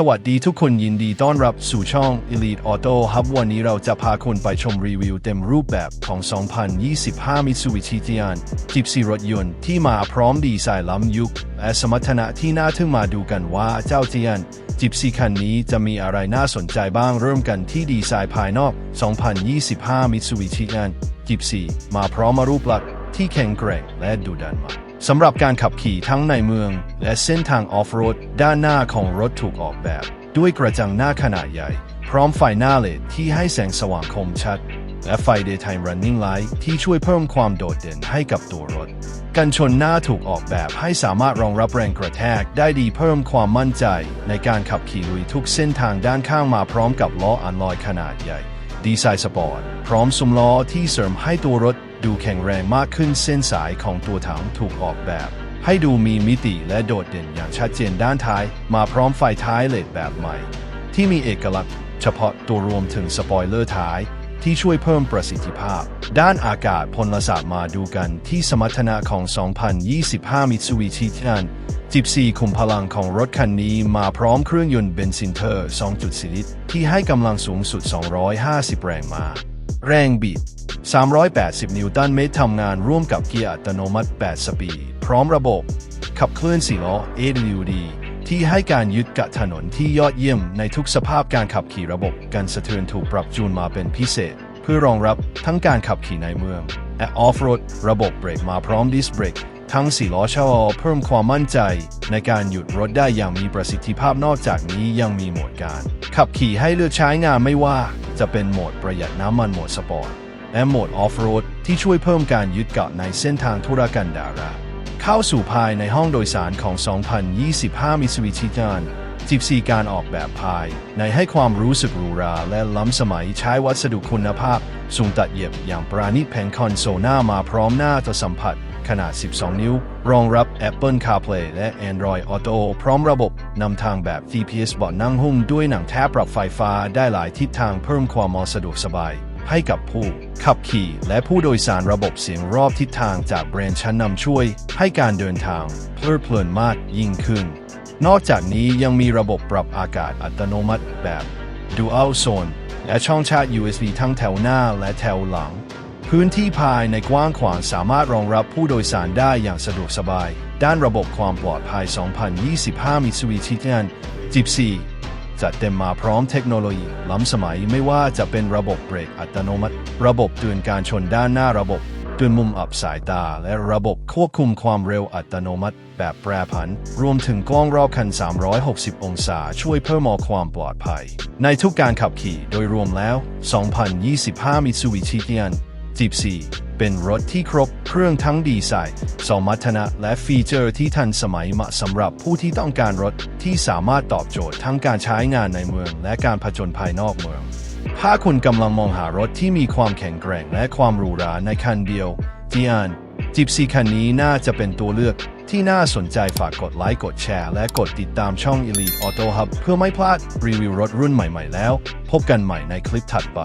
สวัสดีทุกคนยินดีต้อนรับสู่ช่อง Elite Auto Hub วันนี้เราจะพาคุณไปชมรีวิวเต็มรูปแบบของ 2025 Mitsubishi Tian จิบซีรถยนต์ที่มาพร้อมดีไซน์ล้ำยุค และสมรรถนะที่น่าทึ่งมาดูกันว่าเจ้าเทียนจิบซีคันนี้จะมีอะไรน่าสนใจบ้างเริ่มกันที่ดีไซน์ภายนอก 2025 Mitsubishi Tian จิบซีมาพร้อมมารูปลักษณ์ที่แข็งแกร่งและดุดันมาก สำหรับการขับขี่ทั้งในเมือง และเส้นทางออฟโรดด้านหน้าของรถถูกออกแบบ ด้วยกระจังหน้าขนาดใหญ่ พร้อมไฟหน้าเลดที่ให้แสงสว่างคมชัด และไฟ Daytime Running Light ที่ช่วยเพิ่มความโดดเด่นให้กับตัวรถ กันชนหน้าถูกออกแบบให้สามารถรองรับแรงกระแทกได้ดีเพิ่มความมั่นใจ ในการขับขี่ลุยทุกเส้นทางด้านข้างมาพร้อมกับล้ออันลอยขนาดใหญ่ ดีไซน์สปอร์ตพร้อมซุ้มล้อที่เสริมให้ตัวรถ ดูแข็งแรงมากขึ้นเส้นสายของตัวถังถูกออกแบบ ให้ดูมีมิติและโดดเด่นอย่างชัดเจนด้านท้าย มาพร้อมไฟท้ายเลดแบบใหม่ ที่มีเอกลักษณ์ เฉพาะตัวรวมถึงสปอยเลอร์ท้ายที่ช่วยเพิ่มประสิทธิภาพ ด้านอากาศพลศาสตร์มาดูกันที่สมรรถนะของ 2025 Mitsubishi Tian จิบซีคุมพลังของรถคันนี้มาพร้อมเครื่องยนต์เบนซินเทอร์ 2.4 ลิตร ที่ให้กำลังสูงสุด 250 แรงม้า แรงบิด380 นิวตันเมตรทำงานร่วมกับเกียร์อัตโนมัติ 8 สปีดพร้อมระบบ ขับเคลื่อนสี่ล้อ AWD ที่ให้การยึดกับถนนที่ยอดเยี่ยมในทุกสภาพการขับขี่ระบบการสะเทือนถูกปรับจูนมาเป็นพิเศษ เพื่อรองรับทั้งการขับขี่ในเมืองและออฟโรดระบบเบรกมาพร้อมดิสเบรก ทั้ง4ล้อชะลอเพิ่มความมั่นใจ ในการหยุดรถได้อย่างมีประสิทธิภาพนอกจากนี้ยังมีโหมดการ ขับขี่ให้เลือกใช้งานไม่ว่า จะเป็นโหมดประหยัดน้ำมันโหมดสปอร์ตและโหมดออฟโรดที่ช่วยเพิ่มการยึดเกาะในเส้นทางธุรกันดาราเข้าสู่ภายในห้องโดยสารของ 2025 Mitsubishi Tian จิบซีการออกแบบภาย ในให้ความรู้สึกหรูหราและล้ำสมัยใช้วัสดุคุณภาพ สูงตัดเย็บอย่างปราณีตแผงคอนโซลหน้ามาพร้อมหน้าจอสัมผัส ขนาด 12 นิ้ว รองรับ Apple CarPlay และ Android Auto พร้อมระบบนำทางแบบ GPS เบาะนั่งหุ้มด้วยหนังแท้ปรับไฟฟ้าได้หลายทิศทางเพิ่มความมอสะดวกสบาย ให้กับผู้ขับขี่ และผู้โดยสารระบบเสียงรอบทิศทางจากแบรนด์ชั้นนำช่วย ให้การเดินทางเพลิดเพลินมากยิ่งขึ้น นอกจากนี้ยังมีระบบปรับอากาศอัตโนมัติแบบ Dual Zone และช่องชาร์จ USB ทั้งแถวหน้าและแถวหลัง พื้นที่ภายในกว้างขวางสามารถรองรับผู้โดยสารได้อย่างสะดวกสบาย ด้านระบบความปลอดภัย 2025 มีสวีทิกันจิบซีจัดเต็มมาพร้อมเทคโนโลยี ล้ำสมัยไม่ว่าจะเป็นระบบเบรกอัตโนมัติ ระบบเตือนการชนด้านหน้าระบบเตือนมุมอับสายตา และระบบควบคุมความเร็วอัตโนมัติ แบบแปรผัน รวมถึงกล้องรอบคัน 360 องศา ช่วยเพิ่มความปลอดภัย ในทุกการขับขี่โดยรวมแล้ว 2025 Mitsubishi g i a n 14 เป็นรถที่ครบเครื่องทั้งดีไซน์สมรรถนะและฟีเจอร์ที่ทันสมัยเหมาะสำหรับผู้ที่ต้องการรถที่สามารถตอบโจทย์ทั้งการใช้งานในเมือง และการผจญภัยนอกเมือง ถ้าคุณกำลังมองหารถที่มีความแข็งแกร่งและความหรูหราในคันเดียวจีอันจิบซีคันนี้น่าจะเป็นตัวเลือกที่น่าสนใจฝากกดไลค์กดแชร์ และกดติดตามช่อง Elite Auto Hub เพื่อไม่พลาดรีวิวรถรุ่นใหม่ๆแล้ว พบกันใหม่ในคลิปถัดไป